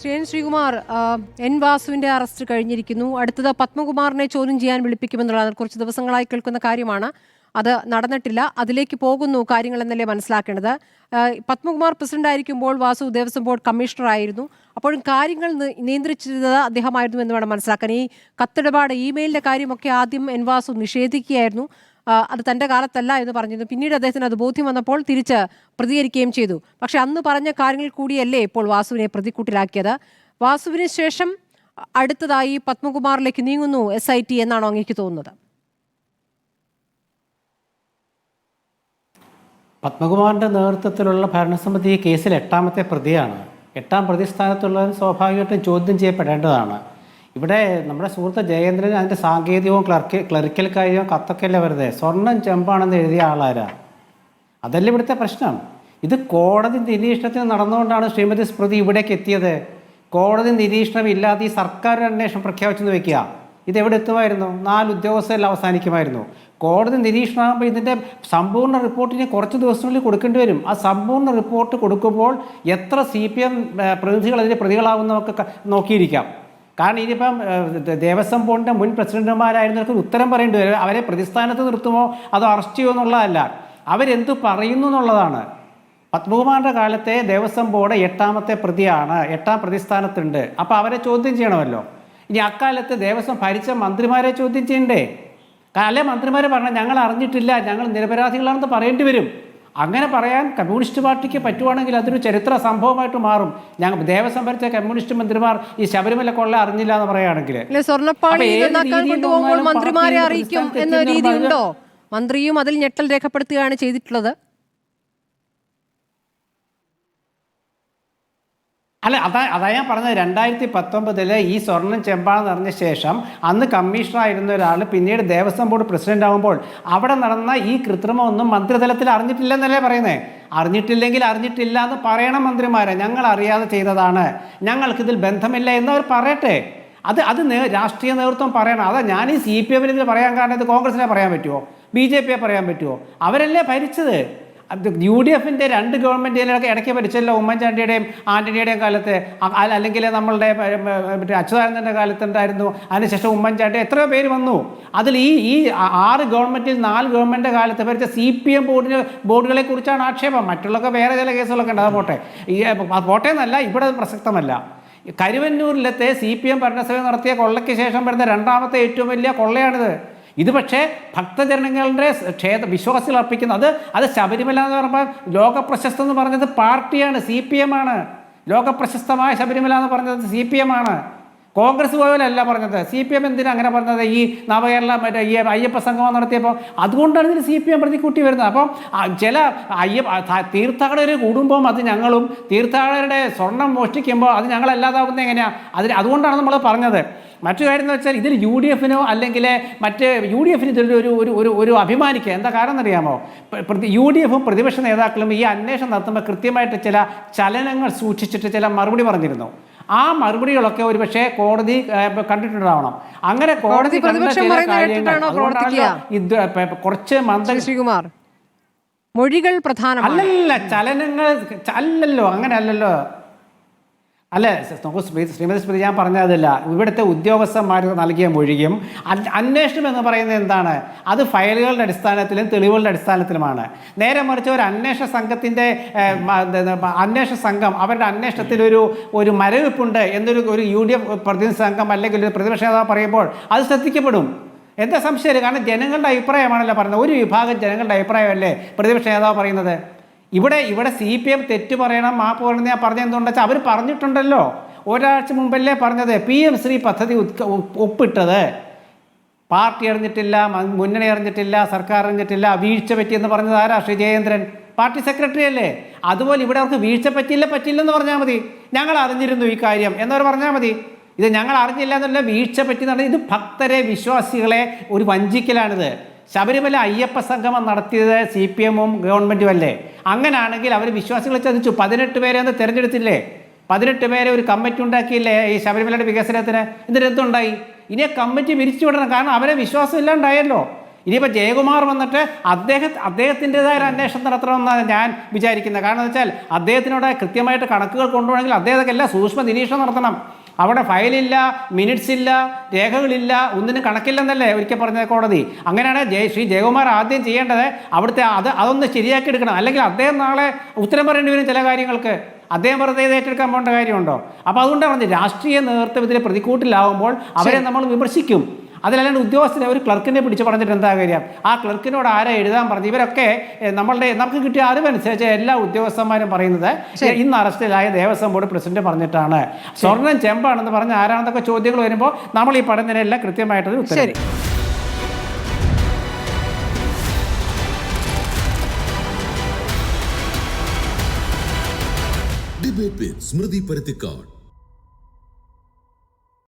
Shri Sreekumar N വാസുവിന്റെ arrest കഴിഞ്ഞിരിക്കുന്നു. അടുത്തത് പത്മകുമാറിനെ ചോദ്യം ചെയ്യാൻ വിളിപ്പിക്കുമെന്നുള്ളത് കുറച്ച് ദിവസങ്ങളായി കേൾക്കുന്ന കാര്യമാണ്. അത് നടന്നിട്ടില്ല. അതിലേക്ക് പോകുന്നു കാര്യങ്ങൾ എന്നല്ലേ മനസ്സിലാക്കേണ്ടത് പത്മകുമാർ പ്രസിഡന്റ് ആയിരിക്കുമ്പോൾ വാസു ദേവസ്വം ബോർഡ് കമ്മീഷണർ ആയിരുന്നു. അപ്പോഴും കാര്യങ്ങൾ നിയന്ത്രിച്ചിരുന്നത് അദ്ദേഹമായിരുന്നു എന്ന് വേണം മനസ്സിലാക്കാൻ. ഈ കത്തിടപാട് ഇമെയിലിന്റെ കാര്യമൊക്കെ ആദ്യം എൻ വാസു നിഷേധിക്കുകയായിരുന്നു. അത് തന്റെ കാലത്തല്ല എന്ന് പറഞ്ഞിരുന്നു. പിന്നീട് അദ്ദേഹത്തിന് അത് ബോധ്യം വന്നപ്പോൾ തിരിച്ച് പ്രതികരിക്കുകയും ചെയ്തു. പക്ഷെ അന്ന് പറഞ്ഞ കാര്യങ്ങൾ കൂടിയല്ലേ ഇപ്പോൾ വാസുവിനെ പ്രതിക്കൂട്ടിലാക്കിയത്. വാസുവിന് ശേഷം അടുത്തതായി പത്മകുമാറിലേക്ക് നീങ്ങുന്നു എസ് ഐ ടി എന്നാണോ അങ്ങേക്ക് തോന്നുന്നത്. പത്മകുമാറിന്റെ നേതൃത്വത്തിലുള്ള ഭരണസമിതി കേസിൽ എട്ടാമത്തെ പ്രതിയാണ്. എട്ടാം പ്രതിസ്ഥാനത്തുള്ളവർ സ്വാഭാവികമായിട്ടും ചോദ്യം ചെയ്യപ്പെടേണ്ടതാണ്. ഇവിടെ നമ്മുടെ സുഹൃത്ത് ജയേന്ദ്രൻ അതിന്റെ സാങ്കേതികവും ക്ലർക്ക് ക്ലറിക്കൽ കാര്യവും കത്തൊക്കെ അല്ലേ വെറുതെ? സ്വർണം ചെമ്പാണെന്ന് എഴുതിയ ആളാരാ? അതല്ല ഇവിടുത്തെ പ്രശ്നം? ഇത് കോടതി നിരീക്ഷണത്തിന് നടന്നുകൊണ്ടാണ് ശ്രീമതി സ്മൃതി ഇവിടേക്ക് എത്തിയത്. കോടതി നിരീക്ഷണം ഇല്ലാതെ ഈ സർക്കാർ അന്വേഷണം പ്രഖ്യാപിച്ചെന്ന് വെക്കുക. ഇത് എവിടെ എത്തുമായിരുന്നു? നാല് ഉദ്യോഗസ്ഥരെല്ലാം അവസാനിക്കുമായിരുന്നു. കോടതി നിരീക്ഷണമാകുമ്പോൾ ഇതിന്റെ സമ്പൂർണ റിപ്പോർട്ടിന് കുറച്ച് ദിവസങ്ങളിൽ കൊടുക്കേണ്ടി വരും. ആ സമ്പൂർണ റിപ്പോർട്ട് കൊടുക്കുമ്പോൾ എത്ര സി പി എം പ്രതിനിധികൾ അതിന്റെ പ്രതികളാവുന്നതൊക്കെ നോക്കിയിരിക്കാം. കാരണം ഇനിയിപ്പം ദേവസ്വം ബോർഡിന്റെ മുൻ പ്രസിഡന്റുമാരായിരുന്നവർക്ക് ഉത്തരം പറയേണ്ടി വരും. അവരെ പ്രതിസ്ഥാനത്ത് നിർത്തുമോ? അതോ അറസ്റ്റ് ചെയ്യുമോ എന്നുള്ളതല്ല. അവരെന്ത് പറയുന്നു എന്നുള്ളതാണ്. പത്മകുമാറിന്റെ കാലത്തെ ദേവസ്വം ബോർഡ് എട്ടാമത്തെ പ്രതിയാണ് എട്ടാം പ്രതിസ്ഥാനത്തുണ്ട്. അപ്പോൾ അവരെ ചോദ്യം ചെയ്യണമല്ലോ. ഇനി അക്കാലത്ത് ദേവസ്വം ഭരിച്ച മന്ത്രിമാരെ ചോദ്യം ചെയ്യണ്ടേ? അല്ലെ മന്ത്രിമാർ പറഞ്ഞാൽ ഞങ്ങൾ അറിഞ്ഞിട്ടില്ല ഞങ്ങൾ നിരപരാധികളാണെന്ന് പറയേണ്ടി വരും. അങ്ങനെ പറയാൻ കമ്മ്യൂണിസ്റ്റ് പാർട്ടിക്ക് പറ്റുവാണെങ്കിൽ അതൊരു ചരിത്ര സംഭവമായിട്ട് മാറും. ഞങ്ങൾ ദേവസ്വം ഭരിച്ച കമ്മ്യൂണിസ്റ്റ് മന്ത്രിമാർ ഈ ശബരിമല കൊള്ള അറിഞ്ഞില്ല എന്ന് പറയുകയാണെങ്കിൽ. മന്ത്രിമാരെ അറിയിക്കും എന്ന രീതിയുണ്ടോ? രീതി ഉണ്ടോ മന്ത്രിയും അതിൽ ഞെട്ടൽ രേഖപ്പെടുത്തുകയാണ് ചെയ്തിട്ടുള്ളത്. അല്ല അതാ അതാ ഞാൻ പറഞ്ഞത്. രണ്ടായിരത്തി പത്തൊമ്പതിൽ ഈ സ്വർണം ചെമ്പാന്ന് അറിഞ്ഞ ശേഷം അന്ന് കമ്മീഷണറായിരുന്ന ഒരാൾ പിന്നീട് ദേവസ്വം ബോർഡ് പ്രസിഡന്റ് ആകുമ്പോൾ അവിടെ നടന്ന ഈ കൃത്രിമമൊന്നും മന്ത്രിതലത്തിൽ അറിഞ്ഞിട്ടില്ലെന്നല്ലേ പറയുന്നത് അറിഞ്ഞിട്ടില്ലെങ്കിൽ അറിഞ്ഞിട്ടില്ല എന്ന് പറയണം മന്ത്രിമാരെ. ഞങ്ങൾ അറിയാതെ ചെയ്തതാണ്. ഞങ്ങൾക്കിതിൽ ബന്ധമില്ല എന്ന് അവർ പറയട്ടെ. അത് അത് രാഷ്ട്രീയ നേതൃത്വം പറയണം. അതാ ഞാൻ ഈ സി പി എമ്മിൽ ഇതിൽ പറയാൻ കാരണം ഇത് കോൺഗ്രസിനെ പറയാൻ പറ്റുമോ? ബി ജെ പിയെ പറയാൻ പറ്റുമോ? അവരല്ലേ ഭരിച്ചത്. യു ഡി എഫിന്റെ രണ്ട് ഗവൺമെന്റിലൊക്കെ ഇടയ്ക്ക് ഭരിച്ചല്ലോ ഉമ്മൻചാണ്ടിയുടെയും ആന്റണിയുടെയും കാലത്ത്. അല്ലെങ്കിൽ നമ്മളുടെ മറ്റേ അച്യുതാനന്ദന്റെ കാലത്തുണ്ടായിരുന്നു. അതിനുശേഷം ഉമ്മൻചാണ്ടി എത്രയോ പേര് വന്നു. അതിൽ ഈ ഈ ആറ് ഗവൺമെന്റിൽ നാല് ഗവൺമെന്റ് കാലത്ത് ഭരിച്ച സി പി എം ബോർഡിന് ബോർഡുകളെ കുറിച്ചാണ് ആക്ഷേപം. മറ്റുള്ളൊക്കെ വേറെ ചില കേസുകളൊക്കെ ഉണ്ട്. അത് പോട്ടെ. ഈ പോട്ടെ എന്നല്ല ഇവിടെ പ്രസക്തമല്ല. കരുവന്നൂരിലത്തെ സി പി എം ഭരണസഭ നടത്തിയ കൊള്ളയ്ക്ക് ശേഷം വരുന്ന രണ്ടാമത്തെ ഏറ്റവും വലിയ കൊള്ളയാണിത്. ഇത് പക്ഷേ ഭക്തജനങ്ങളുടെ ക്ഷേത്ര വിശ്വാസികൾ അർപ്പിക്കുന്നത് അത് ശബരിമല എന്ന് പറയുമ്പോൾ ലോക പ്രശസ്തം എന്ന് പറഞ്ഞത് പാർട്ടിയാണ് സി പി എം ആണ്. ലോക പ്രശസ്തമായ ശബരിമല എന്ന് പറഞ്ഞത് സി പി എം ആണ്. കോൺഗ്രസ് പോലെയല്ല പറഞ്ഞത്. സി പി എം എന്തിനാ അങ്ങനെ പറഞ്ഞത്? ഈ നവകേരള മറ്റേ ഈ അയ്യപ്പ സംഗമം നടത്തിയപ്പോൾ അതുകൊണ്ടാണ് ഇതിന് സി പി എം പ്രതിക്കൂട്ടി വരുന്നത്. അപ്പം ചില അയ്യപ്പ തീർത്ഥാടകർ കൂടുമ്പോൾ അത് ഞങ്ങളും തീർത്ഥാടകരുടെ സ്വർണം മോഷ്ടിക്കുമ്പോൾ അത് ഞങ്ങളല്ലാതാവുന്നത് എങ്ങനെയാണ് അതിന് അതുകൊണ്ടാണ് നമ്മൾ പറഞ്ഞത്. മറ്റു കാര്യം എന്ന് വെച്ചാൽ ഇതിൽ യു ഡി എഫിനോ അല്ലെങ്കിൽ മറ്റ് യു ഡി എഫിന് ഇതിൽ ഒരു ഒരു ഒരു ഒരു അഭിമാനിക്കുക. എന്താ കാരണം എന്നറിയാമോ? യു ഡി എഫും പ്രതിപക്ഷ നേതാക്കളും ഈ അന്വേഷണം നടത്തുമ്പോൾ കൃത്യമായിട്ട് ചില ചലനങ്ങൾ സൂക്ഷിച്ചിട്ട് ചില മറുപടി പറഞ്ഞിരുന്നു. ആ മറുപടികളൊക്കെ ഒരു പക്ഷേ കോടതി കണ്ടിട്ടുണ്ടാവണം. അങ്ങനെ കോടതി കുറച്ച് മന്ത്രി ശ്രീകുമാർ മൊഴികൾ പ്രധാനമാണ്. അല്ലല്ല ചലനങ്ങൾ അല്ലല്ലോ അങ്ങനെ അല്ലല്ലോ. അല്ല? നമുക്ക് ശ്രീമതി സ്മൃതി ഞാൻ പറഞ്ഞതല്ല. ഇവിടുത്തെ ഉദ്യോഗസ്ഥന്മാർ നൽകിയ മൊഴിയും അന്- അന്വേഷണം എന്ന് പറയുന്നത് എന്താണ്? അത് ഫയലുകളുടെ അടിസ്ഥാനത്തിലും തെളിവുകളുടെ അടിസ്ഥാനത്തിലുമാണ്. നേരെ മറിച്ച് ഒരു അന്വേഷണ സംഘത്തിന്റെ അന്വേഷണ സംഘം അവരുടെ അന്വേഷണത്തിൽ ഒരു ഒരു മരവിപ്പുണ്ട് എന്നൊരു ഒരു യു ഡി എഫ് പ്രതിനിധി സംഘം അല്ലെങ്കിൽ ഒരു പ്രതിപക്ഷ നേതാവ് പറയുമ്പോൾ അത് ശ്രദ്ധിക്കപ്പെടും. എന്താ സംശയം? കാരണം ജനങ്ങളുടെ അഭിപ്രായമാണല്ലോ പറയുന്നത് ഒരു വിഭാഗം ജനങ്ങളുടെ അഭിപ്രായമല്ലേ പ്രതിപക്ഷ നേതാവ് പറയുന്നത്? ഇവിടെ ഇവിടെ സി പി എം തെറ്റ് പറയണം മാപ്പ് പറയണം ഞാൻ പറഞ്ഞത് എന്തുകൊണ്ടാ അവർ പറഞ്ഞിട്ടുണ്ടല്ലോ. ഒരാഴ്ച മുമ്പല്ലേ പറഞ്ഞത്. പി എം ശ്രീ പദ്ധതി ഒപ്പിട്ടത്. പാർട്ടി അറിഞ്ഞിട്ടില്ല മുന്നണി അറിഞ്ഞിട്ടില്ല സർക്കാർ അറിഞ്ഞിട്ടില്ല വീഴ്ച പറ്റിയെന്ന് പറഞ്ഞത് ആരാ? ശ്രീ ജയേന്ദ്രൻ. പാർട്ടി സെക്രട്ടറി അല്ലേ? അതുപോലെ ഇവിടെ അവർക്ക് വീഴ്ച പറ്റിയില്ല പറ്റില്ലെന്ന് പറഞ്ഞാൽ മതി. ഞങ്ങൾ അറിഞ്ഞിരുന്നു ഈ കാര്യം എന്നവർ പറഞ്ഞാൽ മതി. ഇത് ഞങ്ങൾ അറിഞ്ഞില്ല എന്നുള്ള വീഴ്ച പറ്റി നടന്നത് ഇത് ഭക്തരെ വിശ്വാസികളെ ഒരു വഞ്ചിക്കലാണിത്. ശബരിമല അയ്യപ്പ സംഗമം നടത്തിയത് സി പി എമ്മും ഗവൺമെന്റും അല്ലേ അങ്ങനെയാണെങ്കിൽ അവർ വിശ്വാസികളെ ചതിച്ചു പതിനെട്ട് പേരെ ഒന്ന് തിരഞ്ഞെടുത്തില്ലേ? പതിനെട്ട് പേരെ ഒരു കമ്മിറ്റി ഉണ്ടാക്കിയില്ലേ ഈ ശബരിമലയുടെ വികസനത്തിന്? എന്നിട്ട് എന്തുണ്ടായി? ഇനി കമ്മിറ്റി പിരിച്ചു വിടണം കാരണം അവരെ വിശ്വാസം ഇല്ലാണ്ടായല്ലോ. ഇനിയിപ്പോൾ ജയകുമാർ വന്നിട്ട് അദ്ദേഹ അദ്ദേഹത്തിന്റെതായ ഒരു അന്വേഷണം നടത്തണമെന്നാണ് ഞാൻ വിചാരിക്കുന്നത്. കാരണം എന്ന് വെച്ചാൽ അദ്ദേഹത്തിനോട് കൃത്യമായിട്ട് കണക്കുകൾ കൊണ്ടുപോകണമെങ്കിൽ അദ്ദേഹത്തെല്ലാം സൂക്ഷ്മ നിരീക്ഷണം നടത്തണം. അവിടെ ഫയലില്ല മിനിറ്റ്സ് ഇല്ല രേഖകളില്ല ഒന്നിനും കണക്കില്ലെന്നല്ലേ ഒരിക്കൽ പറഞ്ഞ കോടതി. അങ്ങനെയാണ് ജയ ശ്രീ ജയകുമാർ ആദ്യം ചെയ്യേണ്ടത് അവിടുത്തെ അത് അതൊന്ന് ശരിയാക്കി എടുക്കണം. അല്ലെങ്കിൽ അദ്ദേഹം നാളെ ഉത്തരം പറയേണ്ടി വരും ചില കാര്യങ്ങൾക്ക്. അദ്ദേഹം വെറുതെ ഇത് ഏറ്റെടുക്കാൻ പോകേണ്ട കാര്യമുണ്ടോ? അപ്പോൾ അതുകൊണ്ടാണ് പറഞ്ഞത് രാഷ്ട്രീയ നേതൃത്വം ഇതിൽ പ്രതിക്കൂട്ടിലാവുമ്പോൾ അവരെ നമ്മൾ വിമർശിക്കും. അതിലല്ലാണ്ട് ഉദ്യോഗസ്ഥനെ ഒരു ക്ലർക്കിനെ പിടിച്ച് പറഞ്ഞിട്ട് എന്താ കാര്യം? ആ ക്ലർക്കിനോട് ആരാ എഴുതാൻ പറഞ്ഞു ഇവരൊക്കെ നമ്മളുടെ നമുക്ക് കിട്ടിയ അറിവനുസരിച്ച് എല്ലാ ഉദ്യോഗസ്ഥന്മാരും പറയുന്നത് ഇന്ന് അറസ്റ്റിലായ ദേവസ്വം ബോർഡ് പ്രസിഡന്റ് പറഞ്ഞിട്ടാണ്. സ്വർണം ചെമ്പാണെന്ന് പറഞ്ഞ ആരാണെന്നൊക്കെ ചോദ്യങ്ങൾ വരുമ്പോൾ നമ്മൾ ഈ പഠനത്തിനെല്ലാം കൃത്യമായിട്ടൊരു ഉത്തരം ഡിബേറ്റ് സ്മൃതി പരുത്തിക്കാട്